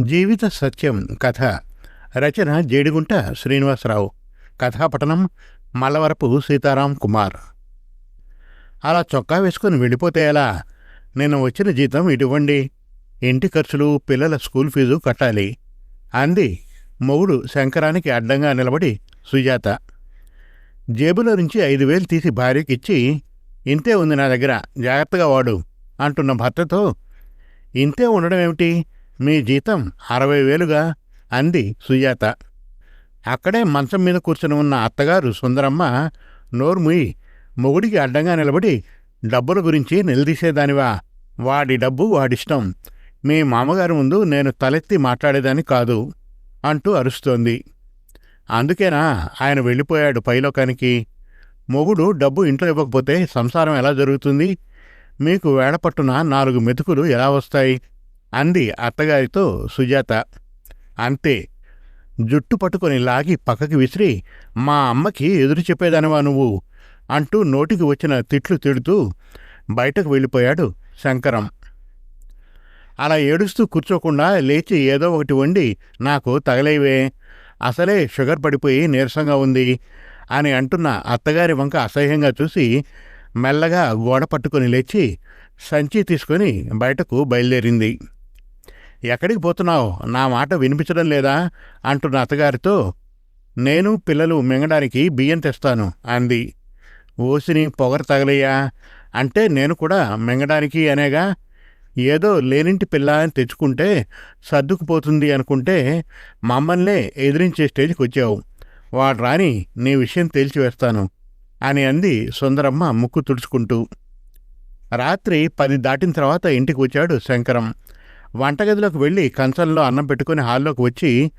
జీవిత సత్యం కథ. రచన జేడిగుంట శ్రీనివాసరావు. కథాపఠనం మల్లవరపు సీతారాం కుమార్. అలా చొక్కా వేసుకుని వెళ్ళిపోతే ఎలా? నిన్న వచ్చిన జీతం ఇటువండి ఇంటి ఖర్చులు పిల్లల స్కూల్ ఫీజు కట్టాలి. అంది మొగుడు శంకరానికి అడ్డంగా నిలబడి సుజాత. జేబులో నుంచి ఐదు వేలు తీసి భార్యకిచ్చి ఇంతే ఉంది నా దగ్గర జాగ్రత్తగా వాడు అంటున్న భర్తతో ఇంతే ఉండడం ఏమిటి మీ జీతం అరవై వేలుగా అంది సుజాత. అక్కడే మంచం మీద కూర్చుని ఉన్న అత్తగారు సుందరమ్మ నోర్ముయి మొగుడికి అడ్డంగా నిలబడి డబ్బుల గురించి నిలదీసేదానివా? వాడి డబ్బు వాడిష్టం. మీ మామగారి ముందు నేను తలెత్తి మాట్లాడేదాన్ని కాదు అంటూ అరుస్తోంది. అందుకేనా ఆయన వెళ్ళిపోయాడు పైలోకానికి? మొగుడు డబ్బు ఇంట్లో ఇవ్వకపోతే సంసారం ఎలా జరుగుతుంది? మీకు వేడపట్టున నాలుగు మెతుకులు ఎలా వస్తాయి? అంది అత్తగారితో సుజాత. అంతే. జుట్టు పట్టుకొని లాగి పక్కకి విసిరి మా అమ్మకి ఎదురు చెప్పేదానివా నువ్వు? అంటూ నోటికి వచ్చిన తిట్లు తిడుతూ బయటకు వెళ్ళిపోయాడు శంకరం. అలా ఏడుస్తూ కూర్చోకుండా లేచి ఏదో ఒకటి వండి నాకు తగలేవే అసలే షుగర్ పడిపోయి నీరసంగా ఉంది అని అంటున్న అత్తగారి వంక అసహ్యంగా చూసి మెల్లగా గోడ పట్టుకొని లేచి సంచి తీసుకొని బయటకు బయలుదేరింది. ఎక్కడికి పోతున్నావు? నా మాట వినిపించడం లేదా? అంటున్న అత్తగారితో నేను పిల్లలు మింగడానికి బియ్యం తెస్తాను అంది. ఓసిని పొగరు తగలయ్యా అంటే నేను కూడా మింగడానికి అనేగా? ఏదో లేనింటి పిల్ల అని తెచ్చుకుంటే సర్దుకుపోతుంది అనుకుంటే మమ్మల్నే ఎదిరించే స్టేజ్కి వచ్చావు. వాడు రాని నీ విషయం తేల్చివేస్తాను అని అంది సుందరమ్మ ముక్కు తుడుచుకుంటూ. రాత్రి పది దాటిన తర్వాత ఇంటికి వచ్చాడు శంకరం. వంటగదిలోకి వెళ్ళి కంచంలో అన్నం పెట్టుకుని హాల్లోకి వచ్చి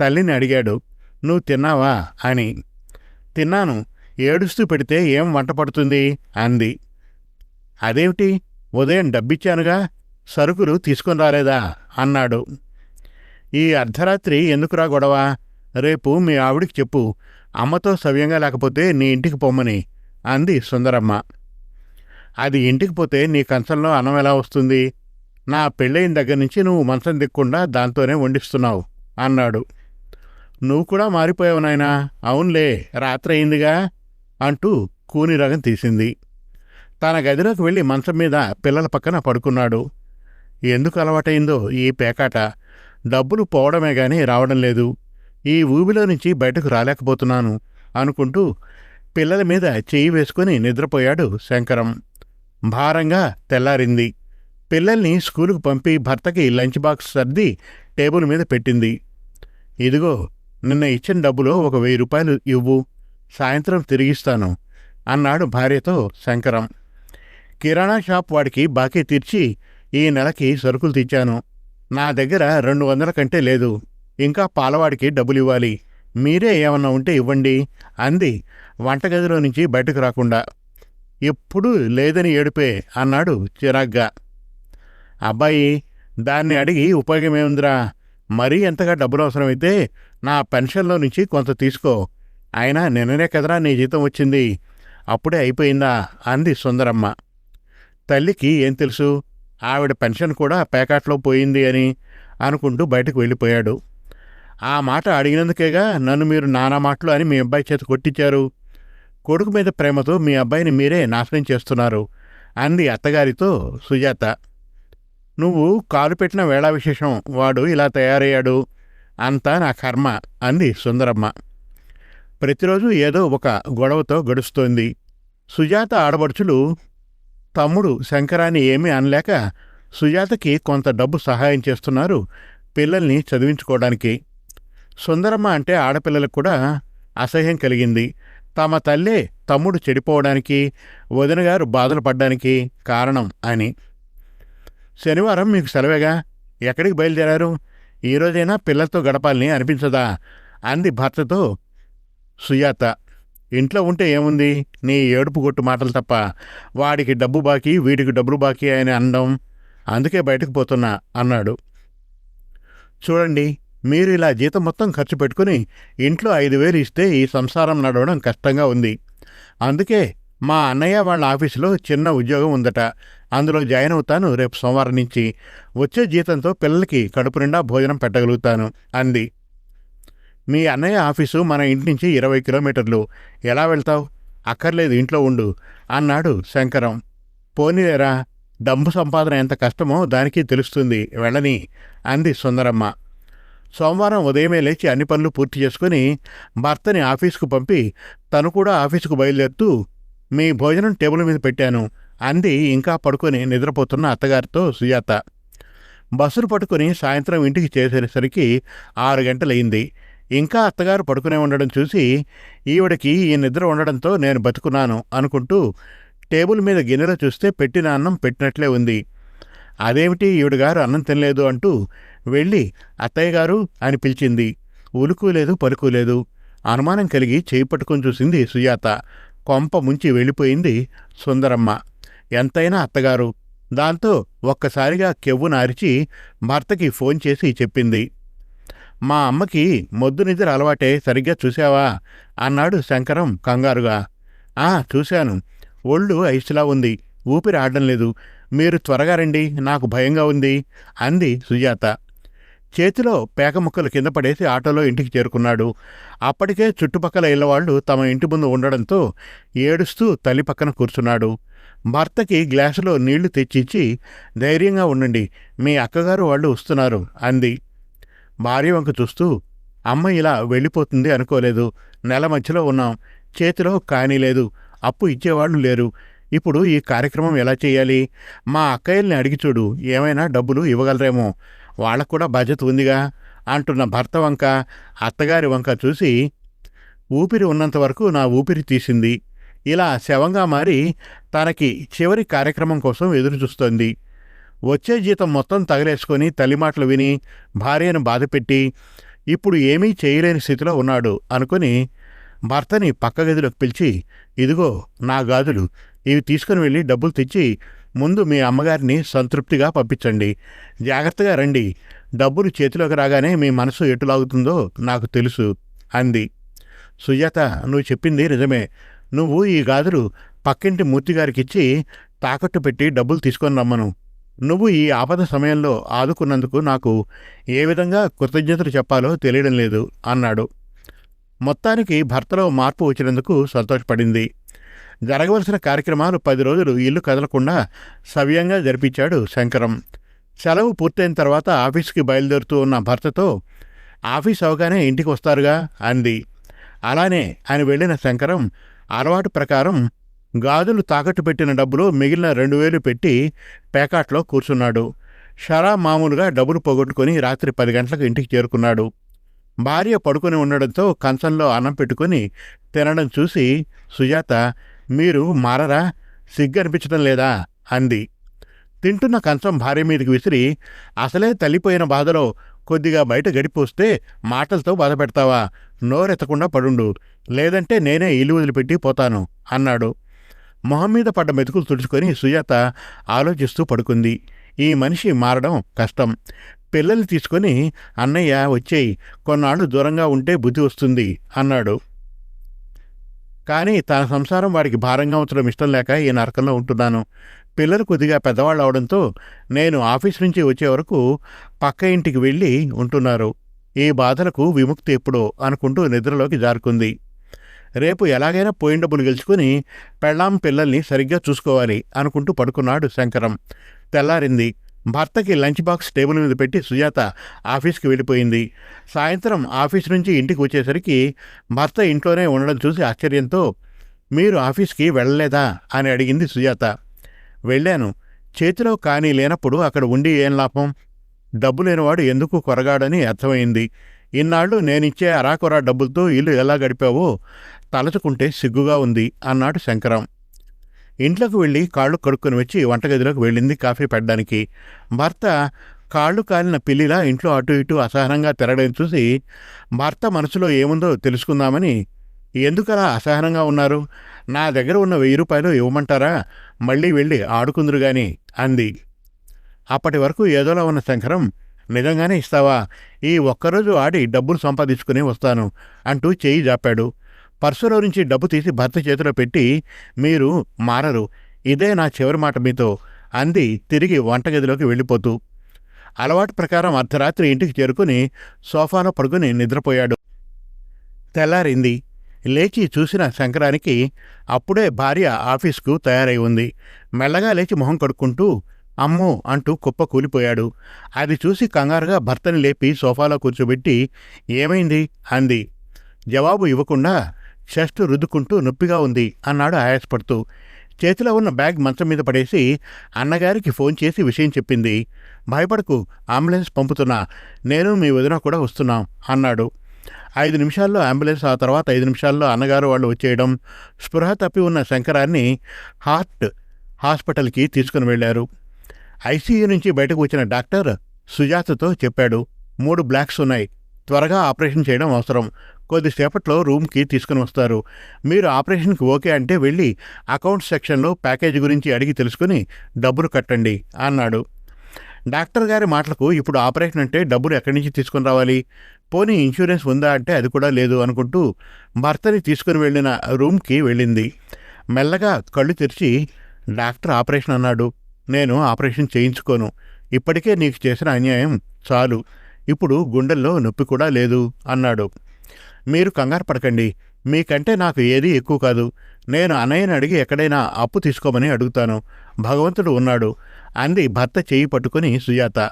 తల్లిని అడిగాడు నువ్వు తిన్నావా? అని. తిన్నాను. ఏడుస్తూ పెడితే ఏం వంట పడుతుంది? అంది. అదేమిటి? ఉదయం డబ్బిచ్చానుగా. సరుకులు తీసుకొని రాలేదా? అన్నాడు. ఈ అర్ధరాత్రి ఎందుకురా గొడవ? రేపు మీ ఆవిడికి చెప్పు. అమ్మతో సవ్యంగా లేకపోతే నీ ఇంటికి పొమ్మని అంది సుందరమ్మ. అది ఇంటికి పోతే నీ కంచంలో అన్నం ఎలా వస్తుంది? నా పెళ్ళయిన దగ్గర నుంచి నువ్వు మంచం దిక్కుండా దాంతోనే వండిస్తున్నావు అన్నాడు. నువ్వు కూడా మారిపోయావు నాయనా. అవునులే రాత్రి అయిందిగా అంటూ కూని రగం తీసింది. తన గదిలోకి వెళ్ళి మంచం మీద పిల్లల పక్కన పడుకున్నాడు. ఎందుకు అలవాటైందో ఈ పేకాట. డబ్బులు పోవడమే గాని రావడం లేదు. ఈ ఊబిలో నుంచి బయటకు రాలేకపోతున్నాను అనుకుంటూ పిల్లల మీద చెయ్యి వేసుకుని నిద్రపోయాడు శంకరం. భారంగా తెల్లారింది. పిల్లల్ని స్కూలుకు పంపి భర్తకి లంచ్ బాక్స్ సర్ది టేబుల్ మీద పెట్టింది. ఇదిగో నిన్న ఇచ్చిన డబ్బులో ఒక వెయ్యి రూపాయలు ఇవ్వు. సాయంత్రం తిరిగిస్తాను అన్నాడు భార్యతో శంకరం. కిరాణా షాప్ వాడికి బాకీ తీర్చి ఈ నెలకి సరుకులు తెచ్చాను. నా దగ్గర రెండు వందల కంటే లేదు. ఇంకా పాలవాడికి డబ్బులు ఇవ్వాలి. మీరే ఏమన్నా ఉంటే ఇవ్వండి అంది వంటగదిలో నుంచి బయటకు రాకుండా. ఎప్పుడూ లేదని ఏడుపే అన్నాడు చిరాగ్గా. అబ్బాయి దాన్ని అడిగి ఉపయోగమేముందిరా? మరీ ఎంతగా డబ్బులు అవసరమైతే నా పెన్షన్లో నుంచి కొంత తీసుకో. అయినా నిన్ననే కదరా నీ జీతం వచ్చింది. అప్పుడే అయిపోయిందా? అంది సుందరమ్మ. తల్లికి ఏం తెలుసు? ఆవిడ పెన్షన్ కూడా పేకాట్లో పోయింది అని అనుకుంటూ బయటకు వెళ్ళిపోయాడు. ఆ మాట అడిగినందుకేగా నన్ను మీరు నానా మాటలు అని మీ అబ్బాయి చేత కొట్టించారు. కొడుకు మీద ప్రేమతో మీ అబ్బాయిని మీరే నాశనం చేస్తున్నారు అంది అత్తగారితో సుజాత. నువ్వు కాలు పెట్టిన వేళా విశేషం వాడు ఇలా తయారయ్యాడు అంతా నా కర్మ అంది సుందరమ్మ. ప్రతిరోజు ఏదో ఒక గొడవతో గడుస్తోంది. సుజాత ఆడబడుచులు తమ్ముడు శంకరాన్ని ఏమీ అనలేక సుజాతకి కొంత డబ్బు సహాయం చేస్తున్నారు పిల్లల్ని చదివించుకోవడానికి. సుందరమ్మ అంటే ఆడపిల్లలకు కూడా అసహ్యం కలిగింది. తమ తల్లే తమ్ముడు చెడిపోవడానికి వదినగారు బాధలు పడ్డానికి కారణం అని. శనివారం మీకు సెలవేగా. ఎక్కడికి బయలుదేరారు? ఈరోజైనా పిల్లలతో గడపాలని అనిపించదా? అంది భర్తతో సుజాత. ఇంట్లో ఉంటే ఏముంది? నీ ఏడుపు కొట్టు మాటలు తప్ప. వాడికి డబ్బు బాకీ వీడికి డబ్బులు బాకీ అని అనడం. అందుకే బయటకు పోతున్నా అన్నాడు. చూడండి మీరు ఇలా జీతం మొత్తం ఖర్చు పెట్టుకుని ఇంట్లో ఐదు వేలు ఇస్తే ఈ సంసారం నడవడం కష్టంగా ఉంది. అందుకే మా అన్నయ్య వాళ్ళ ఆఫీసులో చిన్న ఉద్యోగం ఉందట. అందులో జాయిన్ అవుతాను రేపు సోమవారం నుంచి వచ్చే జీతంతో పిల్లలకి కడుపు నిండా భోజనం పెట్టగలుగుతాను అంది. మీ అన్నయ్య ఆఫీసు మన ఇంటి నుంచి ఇరవై కిలోమీటర్లు. ఎలా వెళ్తావు? అక్కర్లేదు ఇంట్లో ఉండు అన్నాడు శంకరం. పోనీలేరా డబ్బు సంపాదన ఎంత కష్టమో దానికి తెలుస్తుంది వెళ్ళని అంది సుందరమ్మ. సోమవారం ఉదయమే లేచి అన్ని పనులు పూర్తి చేసుకుని భర్తని ఆఫీసుకు పంపి తను కూడా ఆఫీసుకు బయలుదేరుతూ మీ భోజనం టేబుల్ మీద పెట్టాను అంది ఇంకా పడుకొని నిద్రపోతున్న అత్తగారితో సుజాత. బస్సులు పట్టుకుని సాయంత్రం ఇంటికి చేసేసరికి ఆరు గంటలయ్యింది. ఇంకా అత్తగారు పడుకునే ఉండడం చూసి ఈవిడకి ఈ నిద్ర ఉండడంతో నేను బతుకున్నాను అనుకుంటూ టేబుల్ మీద గిన్నెలో చూస్తే పెట్టిన అన్నం పెట్టినట్లే ఉంది. అదేమిటి ఈవిడగారు అన్నం తినలేదు అంటూ వెళ్ళి అత్తయ్య గారు అని పిలిచింది. ఉలుకులేదు లేదు అనుమానం కలిగి చేయి పట్టుకొని చూసింది సుజాత. కొంప ముంచి వెళ్ళిపోయింది సుందరమ్మ. ఎంతైనా అత్తగారు. దాంతో ఒక్కసారిగా కెవ్వు నారిచి భర్తకి ఫోన్ చేసి చెప్పింది. మా అమ్మకి మొద్దు నిద్ర అలవాటే సరిగ్గా చూశావా? అన్నాడు శంకరం కంగారుగా. ఆ చూశాను. ఒళ్ళు ఐసులా ఉంది. ఊపిరి ఆడడం లేదు. మీరు త్వరగా రండి. నాకు భయంగా ఉంది అంది సుజాత. చేతిలో పేక ముక్కలు కింద పడేసి ఆటోలో ఇంటికి చేరుకున్నాడు. అప్పటికే చుట్టుపక్కల ఇళ్ళవాళ్ళు తమ ఇంటి ముందు ఉండడంతో ఏడుస్తూ తల్లి పక్కన కూర్చున్నాడు. భర్తకి గ్లాసులో నీళ్ళు తెచ్చిచ్చి ధైర్యంగా ఉండండి. మీ అక్కగారు వాళ్ళు వస్తున్నారు అంది. భార్య వంక చూస్తూ అమ్మ ఇలా వెళ్ళిపోతుంది అనుకోలేదు. నెల మధ్యలో ఉన్నాం. చేతిలో కానీ లేదు. అప్పు ఇచ్చేవాళ్ళు లేరు. ఇప్పుడు ఈ కార్యక్రమం ఎలా చేయాలి? మా అక్కయ్యల్ని అడిగి చూడు. ఏమైనా డబ్బులు ఇవ్వగలరేమో. వాళ్ళకు కూడా బాధ్యత ఉందిగా అంటున్న భర్త వంక అత్తగారి వంక చూసి ఊపిరి ఉన్నంత వరకు నా ఊపిరి తీసింది. ఇలా శవంగా మారి తనకి చివరి కార్యక్రమం కోసం ఎదురుచూస్తోంది. వచ్చే జీతం మొత్తం తగలేసుకొని తల్లి మాటలు విని భార్యను బాధపెట్టి ఇప్పుడు ఏమీ చేయలేని స్థితిలో ఉన్నాడు అనుకుని భర్తని పక్క గదిలోకి పిలిచి ఇదిగో నా గాజులు ఇవి తీసుకుని వెళ్ళి డబ్బులు తెచ్చి ముందు మీ అమ్మగారిని సంతృప్తిగా పంపించండి. జాగ్రత్తగా రండి. డబ్బులు చేతిలోకి రాగానే మీ మనసు ఎటులాగుతుందో నాకు తెలుసు అంది. సుజాత నువ్వు చెప్పింది నిజమే. నువ్వు ఈ గాజులు పక్కింటి మూర్తిగారికిచ్చి తాకట్టు పెట్టి డబ్బులు తీసుకొని రమ్మను. నువ్వు ఈ ఆపద సమయంలో ఆదుకున్నందుకు నాకు ఏ విధంగా కృతజ్ఞతలు చెప్పాలో తెలియడం లేదు అన్నాడు. మొత్తానికి భర్తలో మార్పు వచ్చినందుకు సంతోషపడింది. జరగవలసిన కార్యక్రమాలు పది రోజులు ఇల్లు కదలకుండా సవ్యంగా జరిపించాడు శంకరం. సెలవు పూర్తయిన తర్వాత ఆఫీస్కి బయలుదేరుతూ ఉన్న భర్తతో ఆఫీస్ అవగానే ఇంటికి వస్తారుగా అంది. అలానే ఆయన వెళ్ళిన శంకరం అలవాటు ప్రకారం గాజులు తాకట్టు పెట్టిన డబ్బులు మిగిలిన రెండు వేలు పెట్టి పేకాట్లో కూర్చున్నాడు. షరా మామూలుగా డబ్బులు పోగొట్టుకుని రాత్రి పది గంటలకు ఇంటికి చేరుకున్నాడు. భార్య పడుకొని ఉండడంతో కంచంలో అన్నం పెట్టుకుని తినడం చూసి సుజాత మీరు మారరా? సిగ్గనిపించడం లేదా అంది. తింటున్న కంచం భార్య మీదకి విసిరి అసలే తల్లిపోయిన బాధలో కొద్దిగా బయట గడిపోస్తే మాటలతో బాధపెడతావా? నోరెత్తకుండా పడుండు. లేదంటే నేనే ఇల్లు వదిలిపెట్టి పోతాను అన్నాడు. మొహం మీద పడ్డ మెతుకులు తుడుచుకొని సుజాత ఆలోచిస్తూ పడుకుంది. ఈ మనిషి మారడం కష్టం. పిల్లల్ని తీసుకొని అన్నయ్య వచ్చేయి. కొన్నాళ్ళు దూరంగా ఉంటే బుద్ధి వస్తుంది అన్నాడు. కానీ తన సంసారం వాడికి భారంగా ఉంచడం ఇష్టం లేక ఈ నరకంలో ఉంటున్నాను. పిల్లలు కొద్దిగా పెద్దవాళ్ళు అవడంతో నేను ఆఫీస్ నుంచి వచ్చే వరకు పక్క ఇంటికి వెళ్ళి ఉంటున్నారు. ఈ బాధలకు విముక్తి ఎప్పుడో అనుకుంటూ నిద్రలోకి జారుకుంది. రేపు ఎలాగైనా పోయిన డబ్బులు గెలుచుకుని పెళ్ళాం పిల్లల్ని సరిగ్గా చూసుకోవాలి అనుకుంటూ పడుకున్నాడు శంకరం. తెల్లారింది. భర్తకి లంచ్ బాక్స్ టేబుల్ మీద పెట్టి సుజాత ఆఫీస్కి వెళ్ళిపోయింది. సాయంత్రం ఆఫీస్ నుంచి ఇంటికి వచ్చేసరికి భర్త ఇంట్లోనే ఉండడం చూసి ఆశ్చర్యంతో మీరు ఆఫీస్కి వెళ్ళలేదా? అని అడిగింది సుజాత. వెళ్ళాను. చేతిలో కానీ లేనప్పుడు అక్కడ ఉండి ఏం లాభం? డబ్బు లేనివాడు ఎందుకు కొరగాడని అర్థమైంది. ఇన్నాళ్ళు నేనిచ్చే అరాకొరా డబ్బులతో ఇల్లు ఎలా గడిపావో తలచుకుంటే సిగ్గుగా ఉంది అన్నాడు శంకరం. ఇంట్లోకి వెళ్ళి కాళ్ళు కడుక్కొని వచ్చి వంటగదిలోకి వెళ్ళింది కాఫీ పెట్టడానికి. భర్త కాళ్ళు కాలిన పిల్లిలా ఇంట్లో అటు ఇటు అసహనంగా తిరగడం చూసి భర్త మనసులో ఏముందో తెలుసుకుందామని ఎందుకలా అసహనంగా ఉన్నారు? నా దగ్గర ఉన్న వెయ్యి రూపాయలు ఇవ్వమంటారా? మళ్ళీ వెళ్ళి ఆడుకుందరు గాని అంది. అప్పటి వరకు ఏదోలా ఉన్న శంకరం నిజంగానే ఇస్తావా? ఈ ఒక్కరోజు ఆడి డబ్బులు సంపాదించుకుని వస్తాను అంటూ చేయి జాపాడు. పర్సులో నుంచి డబ్బు తీసి భర్త చేతిలో పెట్టి మీరు మారరు ఇదే నా చివరి మాట మీతో అంది తిరిగి వంటగదిలోకి వెళ్ళిపోతూ. అలవాటు ప్రకారం అర్ధరాత్రి ఇంటికి చేరుకుని సోఫాలో పడుకుని నిద్రపోయాడు. తెల్లారింది. లేచి చూసిన శంకరానికి అప్పుడే భార్య ఆఫీస్కు తయారై ఉంది. మెల్లగా లేచి మొహం కడుక్కుంటూ అమ్మో అంటూ కుప్ప కూలిపోయాడు. అది చూసి కంగారుగా భర్తని లేపి సోఫాలో కూర్చోబెట్టి ఏమైంది? అంది. జవాబు ఇవ్వకుండా చెస్ట్ రుద్దుకుంటూ నొప్పిగా ఉంది అన్నాడు ఆయాసపడుతూ. చేతిలో ఉన్న బ్యాగ్ మంచం మీద పడేసి అన్నగారికి ఫోన్ చేసి విషయం చెప్పింది. భయపడకు అంబులెన్స్ పంపుతున్నా. నేను మీ వదిన కూడా వస్తున్నాం అన్నాడు. ఐదు నిమిషాల్లో అంబులెన్స్ ఆ తర్వాత ఐదు నిమిషాల్లో అన్నగారు వాళ్ళు వచ్చేయడం స్పృహ తప్పి ఉన్న శంకరాన్ని హార్ట్ హాస్పిటల్కి తీసుకుని వెళ్ళారు. ఐసీయూ నుంచి బయటకు వచ్చిన డాక్టర్ సుజాతతో చెప్పాడు మూడు బ్లాక్స్ ఉన్నాయి త్వరగా ఆపరేషన్ చేయడం అవసరం కొద్దిసేపట్లో రూమ్కి తీసుకుని వస్తారు. మీరు ఆపరేషన్కి ఓకే అంటే వెళ్ళి అకౌంట్ సెక్షన్లో ప్యాకేజ్ గురించి అడిగి తెలుసుకుని డబ్బులు కట్టండి అన్నాడు. డాక్టర్ గారి మాటలకు ఇప్పుడు ఆపరేషన్ అంటే డబ్బులు ఎక్కడి నుంచి తీసుకుని రావాలి? పోనీ ఇన్సూరెన్స్ ఉందా అంటే అది కూడా లేదు అనుకుంటూ భర్తని తీసుకుని వెళ్ళిన రూమ్కి వెళ్ళింది. మెల్లగా కళ్ళు తెరిచి డాక్టర్ ఆపరేషన్ అన్నాడు. నేను ఆపరేషన్ చేయించుకోను. ఇప్పటికే నీకు చేసిన అన్యాయం చాలు. ఇప్పుడు గుండెల్లో నొప్పి కూడా లేదు అన్నాడు. మీరు కంగారు పడకండి. మీకంటే నాకు ఏదీ ఎక్కువ కాదు. నేను అన్నయ్యని అడిగి ఎక్కడైనా అప్పు తీసుకోమని అడుగుతాను. భగవంతుడు ఉన్నాడు అంది భర్త చేయి పట్టుకుని సుజాత.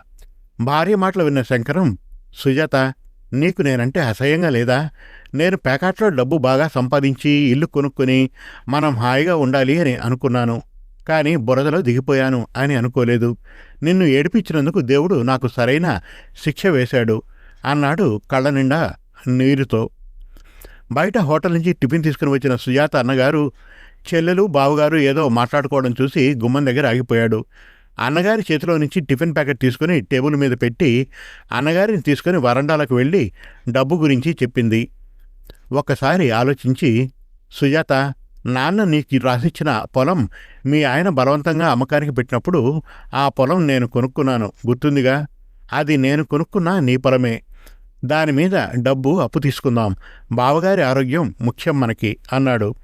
భార్య మాటలు విన్న శంకరం సుజాత నీకు నేనంటే అసహ్యంగా లేదా? నేను ప్యాకెట్లో డబ్బు బాగా సంపాదించి ఇల్లు కొనుక్కొని మనం హాయిగా ఉండాలి అని అనుకున్నాను. కానీ బురదలో దిగిపోయాను అని అనుకోలేదు. నిన్ను ఏడిపించినందుకు దేవుడు నాకు సరైన శిక్ష వేశాడు అన్నాడు కళ్ళ నిండా నీరుతో. బయట హోటల్ నుంచి టిఫిన్ తీసుకుని వచ్చిన సుజాత అన్నగారు చెల్లెలు బావగారు ఏదో మాట్లాడుకోవడం చూసి గుమ్మం దగ్గర ఆగిపోయాడు. అన్నగారి చేతిలో నుంచి టిఫిన్ ప్యాకెట్ తీసుకుని టేబుల్ మీద పెట్టి అన్నగారిని తీసుకుని వరండాలకు వెళ్ళి డబ్బు గురించి చెప్పింది. ఒక్కసారి ఆలోచించి సుజాత నాన్న నీకు రాసిచ్చిన పొలం మీ ఆయన బలవంతంగా అమ్మకానికి పెట్టినప్పుడు ఆ పొలం నేను కొనుక్కున్నాను. గుర్తుందిగా? అది నేను కొనుక్కున్న నీ పొలమే. దాని మీద డబ్బు అప్పు తీసుకుందాం. బావగారి ఆరోగ్యం ముఖ్యం మనకి అన్నాడు.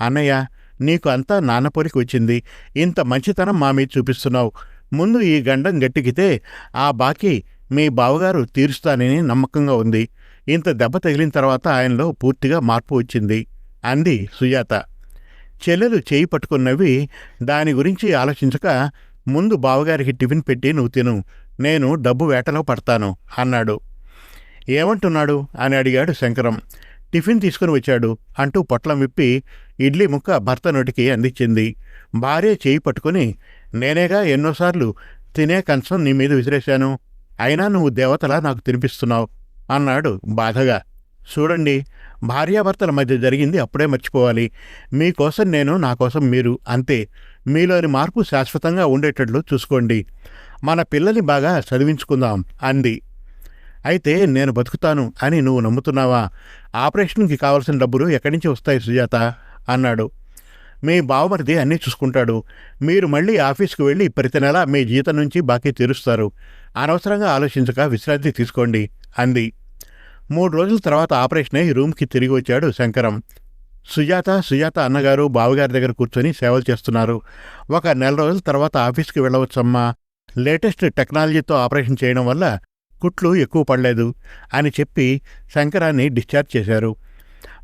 అన్నయ్య నీకు అంతా నాన్నపోలికి వచ్చింది. ఇంత మంచితనం మా మీద చూపిస్తున్నావు. ముందు ఈ గండం గట్టికితే ఆ బాకీ మీ బావగారు తీరుస్తానని నమ్మకంగా ఉంది. ఇంత దెబ్బ తగిలిన తర్వాత ఆయనలో పూర్తిగా మార్పు వచ్చింది అంది సుజాత. చెల్లెలు చేయి పట్టుకున్నవి దాని గురించి ఆలోచించక ముందు బావగారికి టిఫిన్ పెట్టి నువ్వు తిను. నేను డబ్బు వేటలో పడతాను అన్నాడు. ఏమంటున్నాడు? అని అడిగాడు శంకరం. టిఫిన్ తీసుకుని వచ్చాడు అంటూ పొట్లం విప్పి ఇడ్లీ ముక్క భర్త నోటికి అందించింది. భార్య చేయి పట్టుకుని నేనేగా ఎన్నోసార్లు తినే కంచం నీ మీద విసిరేశాను. అయినా నువ్వు దేవతలా నాకు తినిపిస్తున్నావు అన్నాడు బాధగా. చూడండి భార్యాభర్తల మధ్య జరిగింది అప్పుడే మర్చిపోవాలి. మీకోసం నేను నా కోసం మీరు అంతే. మీలోని మార్పు శాశ్వతంగా ఉండేటట్లు చూసుకోండి. మన పిల్లల్ని బాగా చదివించుకుందాం అంది. అయితే నేను బతుకుతాను అని నువ్వు నమ్ముతున్నావా? ఆపరేషన్కి కావలసిన డబ్బులు ఎక్కడి నుంచి వస్తాయి సుజాత? అన్నాడు. మీ బావమరిది అన్నీ చూసుకుంటాడు. మీరు మళ్ళీ ఆఫీస్కి వెళ్ళి ప్రతి నెల మీ జీతం నుంచి బాకీ తీరుస్తారు. అనవసరంగా ఆలోచించక విశ్రాంతి తీసుకోండి అంది. మూడు రోజుల తర్వాత ఆపరేషన్ అయి రూమ్కి తిరిగి వచ్చాడు శంకరం. సుజాత సుజాత అన్నగారు బావగారి దగ్గర కూర్చొని సేవలు చేస్తున్నారు. ఒక నెల రోజుల తర్వాత ఆఫీస్కి వెళ్ళవచ్చమ్మా. లేటెస్ట్ టెక్నాలజీతో ఆపరేషన్ చేయడం వల్ల కుట్లు ఎక్కువ పడలేదు అని చెప్పి శంకరాన్ని డిశ్చార్జ్ చేశారు.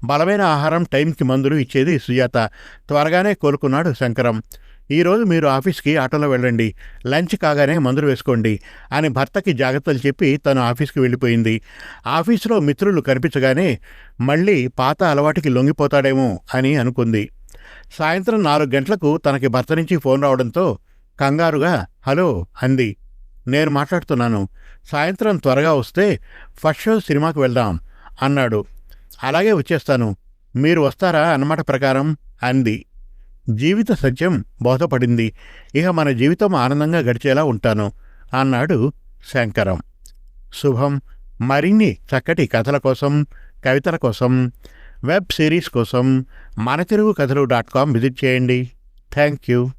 బలమైన ఆహారం టైంకి మందులు ఇచ్చేది సుజాత. త్వరగానే కోలుకున్నాడు శంకరం. ఈరోజు మీరు ఆఫీస్కి ఆటోలో వెళ్ళండి. లంచ్ కాగానే మందులు వేసుకోండి అని భర్తకి జాగ్రత్తలు చెప్పి తను ఆఫీస్కి వెళ్ళిపోయింది. ఆఫీసులో మిత్రులు కనిపించగానే మళ్ళీ పాత అలవాటుకి లొంగిపోతాడేమో అని అనుకుంది. సాయంత్రం నాలుగు గంటలకు తనకి భర్త నుంచి ఫోన్ రావడంతో కంగారుగా హలో అంది. నేను మాట్లాడుతున్నాను. సాయంత్రం త్వరగా వస్తే ఫస్ట్ షో సినిమాకి వెళ్దాం అన్నాడు. అలాగే వచ్చేస్తాను. మీరు వస్తారా అన్నమాట ప్రకారం అంది. జీవిత సత్యం బోధపడింది ఇక మన జీవితం ఆనందంగా గడిచేలా ఉంటాను అన్నాడు శంకరం. శుభం. మరిన్ని చక్కటి కథల కోసం కవితల కోసం వెబ్ సిరీస్ కోసం మన తెలుగు కథలు డాట్ కామ్ విజిట్ చేయండి. Thank you